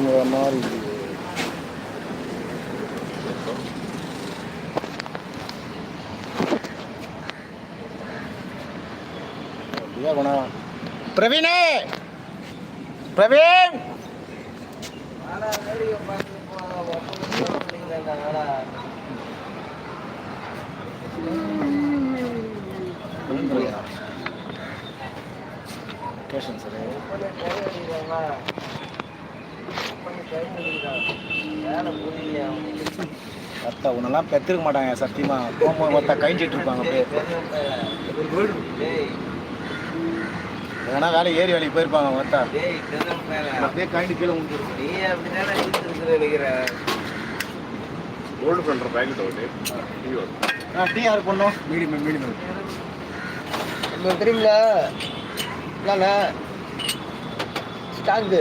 முறை மாதிரி பிரவீனே! பிரவீன்! லொக்கேஷன் சரி. அத்தா உன்னெல்லாம் பெற்றுக்க மாட்டாங்க சத்தியமா. போகும்போது மொத்த கழிஞ்சிட்டு இருப்பாங்க அப்படியே. ஏன்னா வேலை ஏறி வேலைக்கு போயிருப்பாங்க மொத்தா அப்படியே கழிஞ்சு கீழே முடிஞ்சிருக்கும் நீ அப்படிதானே நினைக்கிறேன் ஓல்டு டீ ஆ டீ யார் பண்ணும் மீடியம் மீடியம் உங்களுக்கு தெரியுமில்ல இல்லைண்ணே ஸ்டாக்கு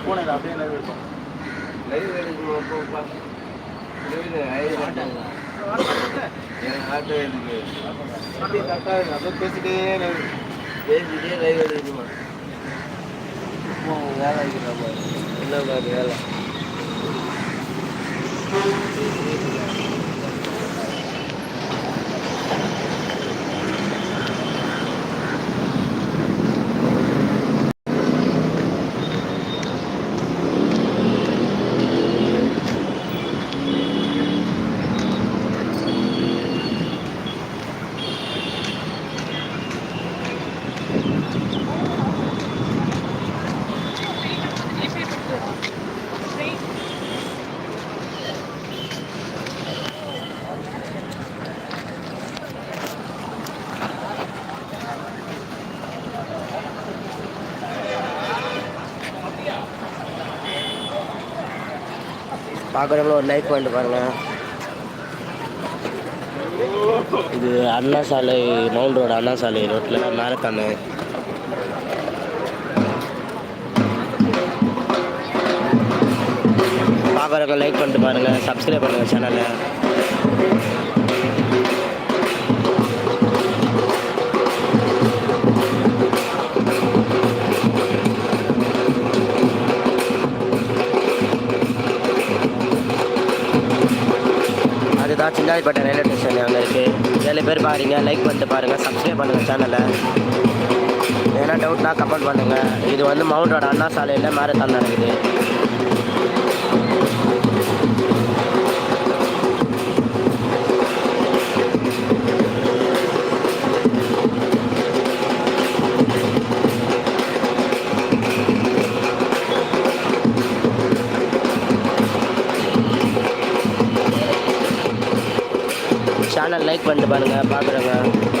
ரவினே பூனை அப்படியே live இருக்கும் அப்படியே கரெக்டாக இருக்கு அப்படியே பேசிட்டே live. வேலை இருக்கிறப்ப என்ன மாதிரி வேலை. பார்க்குறவங்களும் ஒரு லைக் பண்ணிட்டு பாருங்கள் இது அண்ணா சாலை மவுண்ட் ரோடு அண்ணா சாலை ரோட்டில் மேரத்தானு பார்க்குறவங்க லைக் பண்ணிட்டு பாருங்கள் சப்ஸ்கிரைப் பண்ணுங்கள் சேனலை அதுதான் சின்னாதிப்பேட்டை ரயில்வே ஸ்டேஷன் அங்கே இருக்குது ஏழு பேர் பாருங்க லைக் பண்ணிட்டு பாருங்கள் சப்ஸ்கிரைப் பண்ணுங்கள் சேனலை ஏன்னா டவுட்னா கமெண்ட் பண்ணுங்கள் இது வந்து மவுண்ட் ரோடு அண்ணா சாலையில் மேரத்தான் நடக்குது. லைக் பண்ணிட்டு பாருங்கள் பார்க்குறேங்க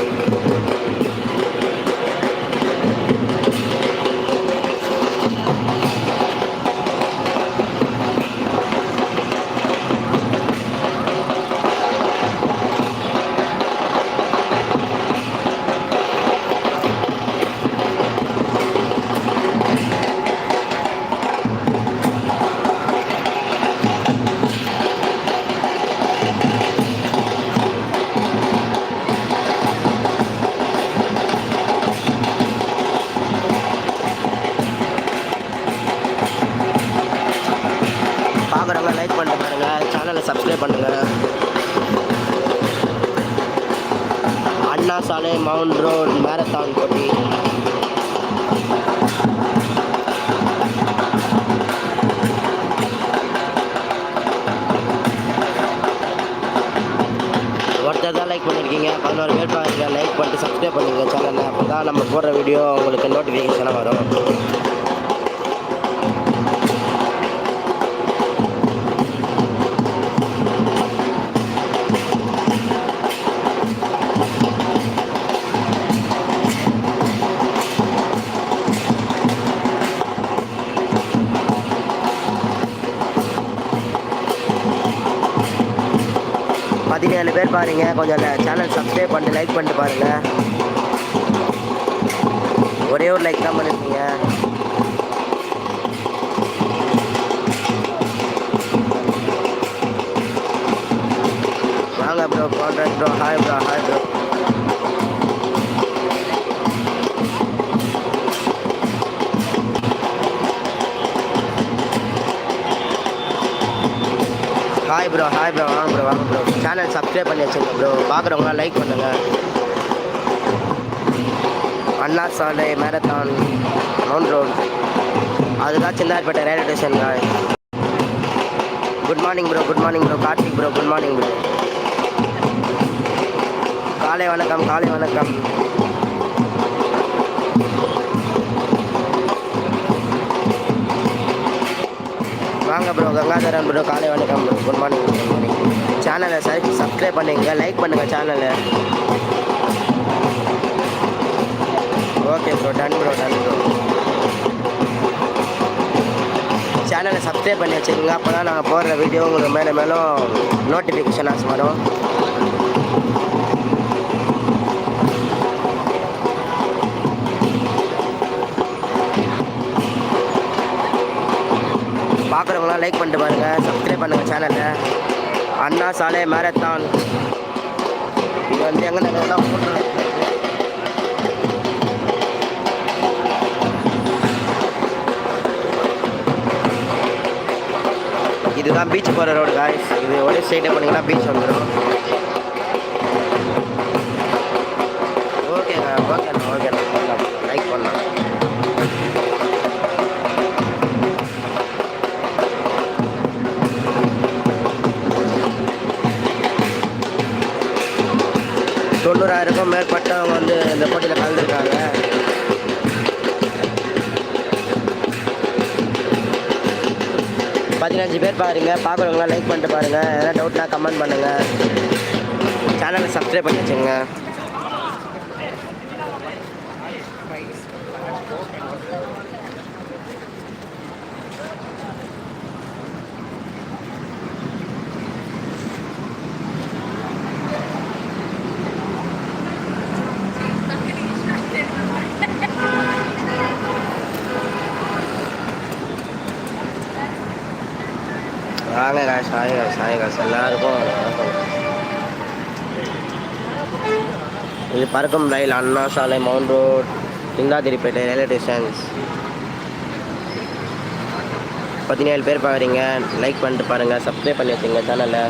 பார்க்குறவங்க லைக் பண்ணிட்டு பாருங்கள் சேனலை சப்ஸ்கிரைப் பண்ணுங்கள் அண்ணா சாலை மவுண்ட் ரோட் மேரத்தான் போட்டி ஒருத்தர் தான் லைக் பண்ணியிருக்கீங்க பதினோரு பேர் பாருங்க. லைக் பண்ணிட்டு சப்ஸ்கிரைப் பண்ணுங்கள் சேனலை அப்போ தான் நம்ம போடுற வீடியோ உங்களுக்கு நோட்டிஃபிகேஷனாக வரும். ஏழு பேர் பாருங்க. கொஞ்சம் சேனல் சப்ஸ்கிரைப் பண்ணிட்டு லைக் பண்ணிட்டு பாருங்க. ஒரே ஒரு லைக் தான் பண்ணிருக்கீங்க வாங்க bro contract bro hi bro hi bro hi bro hi bro வாங்க ப்ரோ வாங்க ப்ரோ சேனல் சப்ஸ்கிரைப் பண்ணி வச்சுங்க ப்ரோ பார்க்குறவங்களாம் லைக் பண்ணுங்கள் அண்ணா சாலை மேரத்தான் மவுண்ட் ரோட் அதுதான் Chinnarpettai railway station good morning bro good morning bro Karthik bro good morning bro காலை வணக்கம் காலை வணக்கம். வாங்க ப்ரோ கங்காதரன் ப்ரோ காலை வணக்கம் bro good morning good morning சேனலை சப்ஸ்கிரைப் பண்ணுங்க லைக் பண்ணுங்கள் சேனலை okay bro done bro done bro சேனலை சப்ஸ்கிரைப் பண்ணி வச்சுக்கோங்க அப்போ தான் நாங்கள் போடுற வீடியோ உங்களுக்கு மேலே மேலும் நோட்டிஃபிகேஷனாக வரும். பார்க்குறவங்களாம் லைக் பண்ணிட்டு பாருங்கள் சப்ஸ்கிரைப் பண்ணுங்கள் சேனலை அண்ணா சாலை மேரத்தான் இது வந்து எங்கே நடக்குதுன்னா ஊர்ல- இதுதான் பீச் போகிற ரோடு காய்ஸ் இது ஒரே ஸ்ட்ரைட்டாக பண்ணிங்கன்னா பீச் வந்துடும் பதினஞ்சு பேர் பாருங்கள் பார்க்குறவங்களாம் லைக் பண்ணிட்டு பாருங்கள் எதனா டவுட்னா கமெண்ட் பண்ணுங்கள் சேனலை சப்ஸ்கிரைப் பண்ணி வச்சுங்க வாங்க சாயகாஸ் எல்லாருக்கும் வணக்கம். இது பறக்கும் ரயில் Anna Salai mount road Chintadripet railway stations பதினேழு பேர் பார்க்குறீங்க லைக் பண்ணிட்டு பாருங்கள் சப்ஸ்கிரைப் பண்ணி வச்சுங்க சேனலை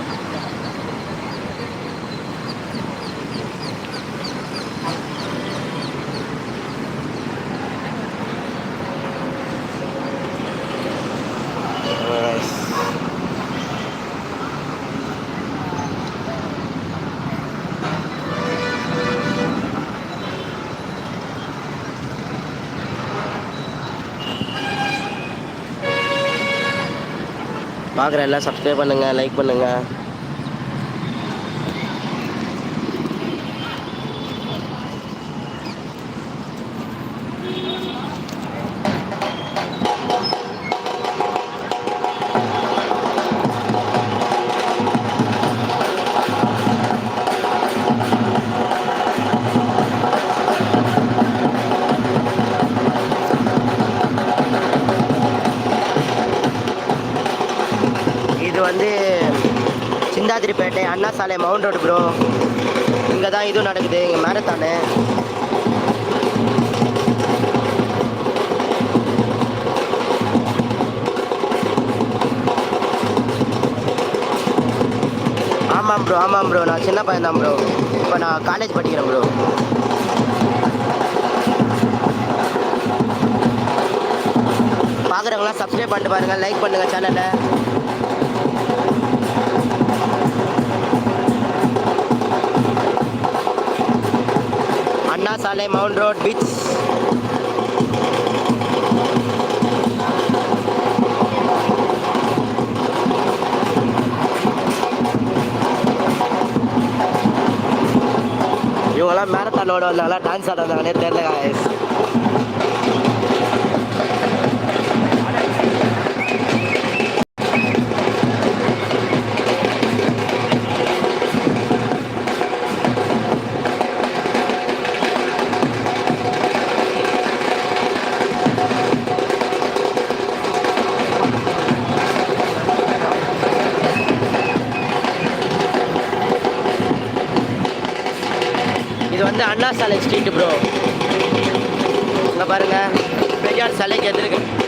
பார்க்குற எல்லாம் சப்ஸ்கிரைப் பண்ணுங்கள் லைக் பண்ணுங்கள் அண்ணா சாலை மவுண்ட் ரோடு ப்ரோ இங்கே தான் இதுவும் நடக்குது இங்கே மேரத்தானு ஆமாம் ப்ரோ ஆமாம் ப்ரோ நான் சின்ன பையன் தான் ப்ரோ இப்போ நான் காலேஜ் படிக்கிறேன் ப்ரோ பார்க்குறவங்களாம் சப்ஸ்கிரைப் பண்ணிட்டு பாருங்கள் லைக் பண்ணுங்கள் சேனலை சாலை மவுண்ட் ரோட் பீச் இவங்கெல்லாம் மேரத்தானோட வந்தாங்களா டான்ஸ் ஆட வந்தாங்களே தெரியல அண்ணா ப்ரோ இங்கே பாருங்கள் பெரியார் சிலைக்கு எதிர்க்கு